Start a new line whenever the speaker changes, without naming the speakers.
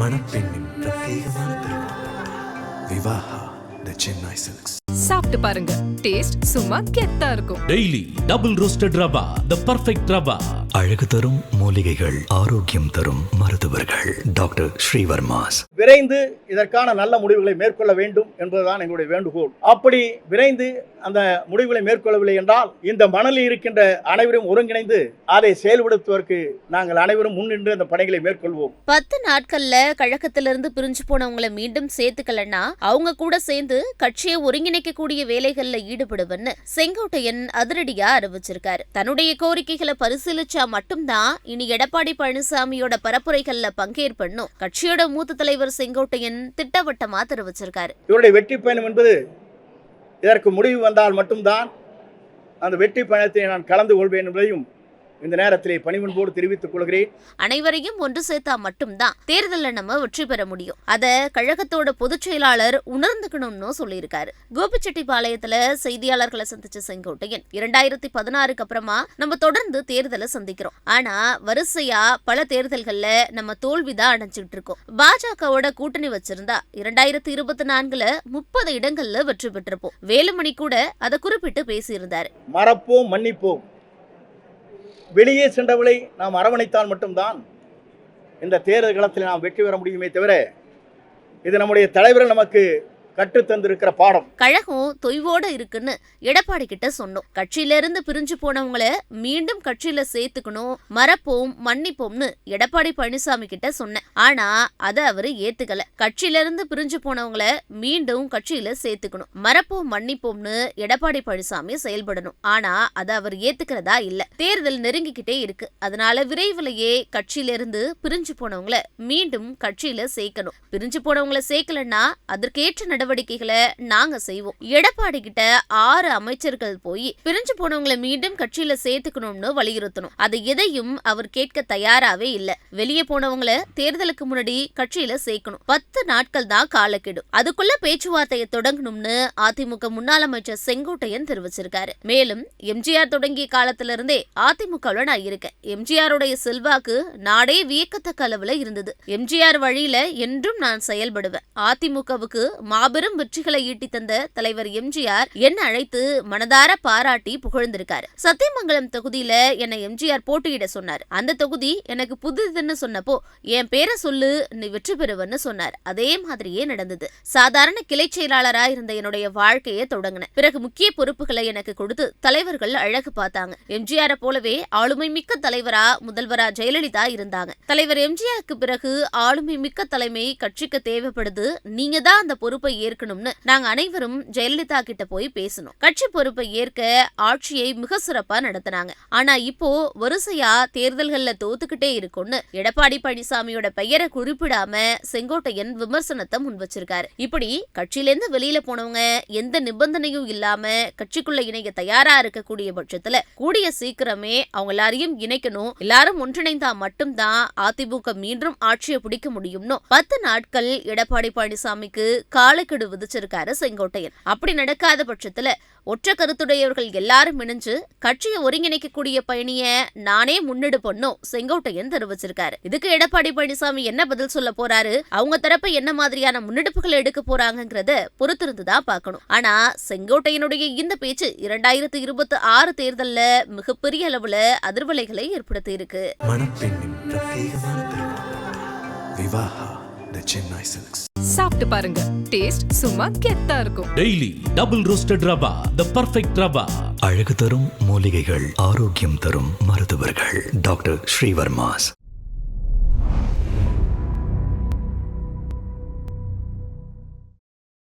மணப்பெண்ணின் பிரத்யேகமான விவாஹா த சென்னை சில்க்ஸ்
சாப்பிட்டு பாருங்க. டேஸ்ட் சும்மா கெத்தா இருக்கும்.
Daily double roasted rava the perfect rava.
அழகு தரும் மூலிகைகள் ஆரோக்கியம் தரும் மருத்துவர்கள். டாக்டர் ஸ்ரீவர்மாஸ்.
விரைந்து இதற்கான நல்ல முடிவுகளை மேற்கொள்ள வேண்டும் என்பதுதான் எங்களுடைய வேண்டுகோள். அப்படி விரைந்து அந்த முடிவுகளை மேற்கொள்ளவில்லை என்றால் இந்த மணலில் இருக்கின்ற அனைவரும் ஒருங்கிணைந்து அதை செயல்படுத்துவதற்கு நாங்கள் அனைவரும் முன்னின்று அந்த பணிகளை மேற்கொள்வோம்.
பத்து நாட்கள்ல கழகத்திலிருந்து பிரிஞ்சு போனவங்களை மீண்டும் சேர்த்துக்கலன்னா அவங்க கூட சேர்ந்து கட்சியை ஒருங்கிணைக்கக்கூடிய வேலைகள்ல ஈடுபடுவன்னு செங்கோட்டையன் அதிரடியா அறிவிச்சிருக்காரு. தன்னுடைய கோரிக்கைகளை பரிசீலிச்சா மட்டும்தான் இனி எடப்பாடி பழனிசாமியோட பரப்புரைகள்ல பங்கேற்பண்ணும். கட்சியோட மூத்த தலைவர் செங்கோட்டையன் திட்டவட்டமா தெரிவிச்சிருக்காரு.
இவருடைய வெற்றி பயணம் என்பது இதற்கு முடிவு வந்தால் மட்டும்தான் அந்த வெற்றி பயணத்தை நான் கலந்து கொள்வேன் என்பதையும் இந்த நேரத்திலே பணிவன்போடு தெரிவித்துக் கொள்கிறேன்.
அனைவரையும் ஒன்று சேர்த்தா மட்டும்தான் தேர்தல்ல நம்ம வெற்றி பெற முடியும். அத கழகத்தோட பொதுச் செயலாளர் உணர்ந்துக்கணும்னு சொல்லியிருக்காரு. கோபிச்செட்டிப்பாளையத்துல செய்தியாளர்களை சந்திச்ச செங்கோட்டையன் இரண்டாயிரத்தி பதினாறுக்கு அப்புறமா நம்ம தொடர்ந்து தேர்தலை சந்திக்கிறோம். ஆனா வரிசையா பல தேர்தல்கள்ல நம்ம தோல்விதான் அடைஞ்சுட்டு இருக்கோம். பாஜகவோட கூட்டணி வச்சிருந்தா இரண்டாயிரத்தி இருபத்தி நான்குல முப்பது இடங்கள்ல வெற்றி பெற்றிருப்போம். வேலுமணி கூட அதை குறிப்பிட்டு பேசியிருந்தாரு.
மறப்போம் மன்னிப்போம். வெளியே சென்றவளை நாம் அரவணைத்தால் மட்டும்தான் இந்த தேர்தல் களத்தில் நாம் வெற்றி பெற முடியுமே தவிர இது நம்முடைய தலைவர்கள் நமக்கு கற்றுத்தந்திருக்கிற பாடம்.
கழகம் தொய்வோட இருக்குன்னு எடப்பாடி கிட்ட சொன்னோம். கட்சியில இருந்து பிரிஞ்சு போனவங்கள மீண்டும் கட்சியில சேர்த்துக்கணும் மறப்போம் மன்னிப்போம்னு எடப்பாடி பழனிசாமி கிட்ட சொன்னேன். ஆனா அத அவரு ஏத்துக்கல. கட்சியில இருந்து பிரிஞ்சு போனவங்கள மீண்டும் கட்சியில சேர்த்துக்கணும். மறப்போம் மன்னிப்போம்னு எடப்பாடி பழனிசாமி செயல்படணும். ஆனா அத அவர் ஏத்துக்கிறதா இல்ல. தேர்தல் நெருங்கிக்கிட்டே இருக்கு. அதனால விரைவிலேயே கட்சியில இருந்து பிரிஞ்சு போனவங்கள மீண்டும் கட்சியில சேர்க்கணும். பிரிஞ்சு போனவங்கள சேர்க்கலன்னா அதற்கேற்ற நடவடிக்கைகளை நாங்க செய்வோம். எடப்பாடி கிட்ட ஆறு அமைச்சர்கள் போய் பிரிஞ்சு போனவங்களை மீண்டும் கட்சியில சேர்த்துக்கணும்னு வலியுறுத்தணும். அது எதையும் அவர் கேட்க தயாராவே இல்ல. வெளியே போனவங்கள தேர்தலுக்கு முன்னாடி கட்சியில சேர்க்கணும். பத்து நாட்கள் தான் காலக்கெடு. அதுக்குள்ள பேச்சுவார்த்தையை தொடங்கணும்னு அதிமுக முன்னாள் அமைச்சர் செங்கோட்டையன் தெரிவிச்சிருக்காரு. மேலும் எம்ஜிஆர் தொடங்கிய காலத்துல இருந்தே அதிமுகவுல நான் இருக்கேன். எம்ஜிஆருடைய செல்வாக்கு நாடே வியக்கத்தக்க அளவுல இருந்தது. எம்ஜிஆர் வழியில என்றும் நான் செயல்படுவேன். அதிமுகவுக்கு மாபெரும் வெற்றிகளை ஈட்டி தந்த தலைவர் எம்ஜிஆர் என்ன அழைத்து மனதார பாராட்டி புகழ்ந்திருக்காரு. சத்தியமங்கலம் தொகுதியில என்னை எம்ஜிஆர் போட்டியிட சொன்னார். அந்த தொகுதி எனக்கு புதுதுன்னு சொன்னப்போ என் பேரை சொல்லு நீ வெற்றி பெறுவன்னு சொன்னார். அதே மாதிரியே நடந்தது. சாதாரண கிளை செயலாளரா இருந்த என்னுடைய வாழ்க்கையை தொடங்கினேன் பிறகு முக்கிய பொறுப்புகளை எனக்கு கொடுத்து தலைவர்கள் அழகு பார்த்தாங்க. எம்ஜிஆரை போலவே ஆளுமை மிக்க தலைவரா முதல்வரா ஜெயலலிதா இருந்தாங்க. தலைவர் எம்ஜிஆருக்கு பிறகு ஆளுமை மிக்க தலைமை கட்சிக்கு தேவைப்படுது. நீங்க தான் அந்த பொறுப்பை ஏற்கணும்னு நாங்க அனைவரும் ஜெயலலிதா கிட்ட போய் பேசணும். கட்சி பொறுப்பை ஏற்க ஆட்சியை மிக சிறப்பா நடத்தினாங்க. ஆனா இப்போ வரிசையா தேர்தல்கள்ல தோத்துக்கிட்டே இருக்கும்னு எடப்பாடி பழனிசாமியோட பெயரை குறிப்பிடாம செங்கோட்டையன் விமர்சனத்தை முன் வச்சிருக்காரு. இப்படி கட்சியில இருந்து வெளியில போனவங்க எந்த நிபந்தனையும் இல்லாம கட்சிக்குள்ள இணைய தயாரா இருக்கக்கூடிய பட்சத்துல கூடிய சீக்கிரமே அவங்க எல்லாரையும் இணைக்கணும். எல்லாரும் ஒன்றிணைந்தா மட்டும்தான் அதிமுக மீண்டும் ஆட்சியை பிடிக்க முடியும்னு பத்து நாட்கள் எடப்பாடி பழனிசாமிக்கு காலக்கெடு விதிச்சிருக்காரு செங்கோட்டையன். அப்படி நடக்காத பட்சத்துல ஒற்ற கருத்துடையவர்கள் எல்லாரும் இணைஞ்சு கட்சியை ஒருங்கிணைக்கக்கூடிய பயணிய நானே முன்னெடுப்போம் செங்கோட்டையன் தெரிவிச்சிருக்காரு. இதுக்கு எடப்பாடி பழனிசாமி என்ன பதில் சொல்ல போறாரு? அவங்க தரப்பு என்ன மாதிரியான முன்னெடுப்புகள் எடுக்க போறாங்கங்கிறத பொறுத்திருந்துதான் பார்க்கணும். ஆனா செங்கோட்டையனுடைய இந்த பேச்சு இரண்டாயிரத்தி இருபத்தி ஆறு தேர்தல்ல மிகப்பெரிய அளவுல அதிர்வலைகளை ஏற்படுத்தி இருக்கு
சென்னை சில்க்ஸ்
சாப்பிட்டு பாருங்க. டேஸ்ட் சும்மா கெத்தா இருக்கும்.
Daily double roasted rava the perfect rava.
அழகு தரும் மூலிகைகள் ஆரோக்கியம் தரும் மருத்துவர்கள் டாக்டர் ஸ்ரீவர்மாஸ்.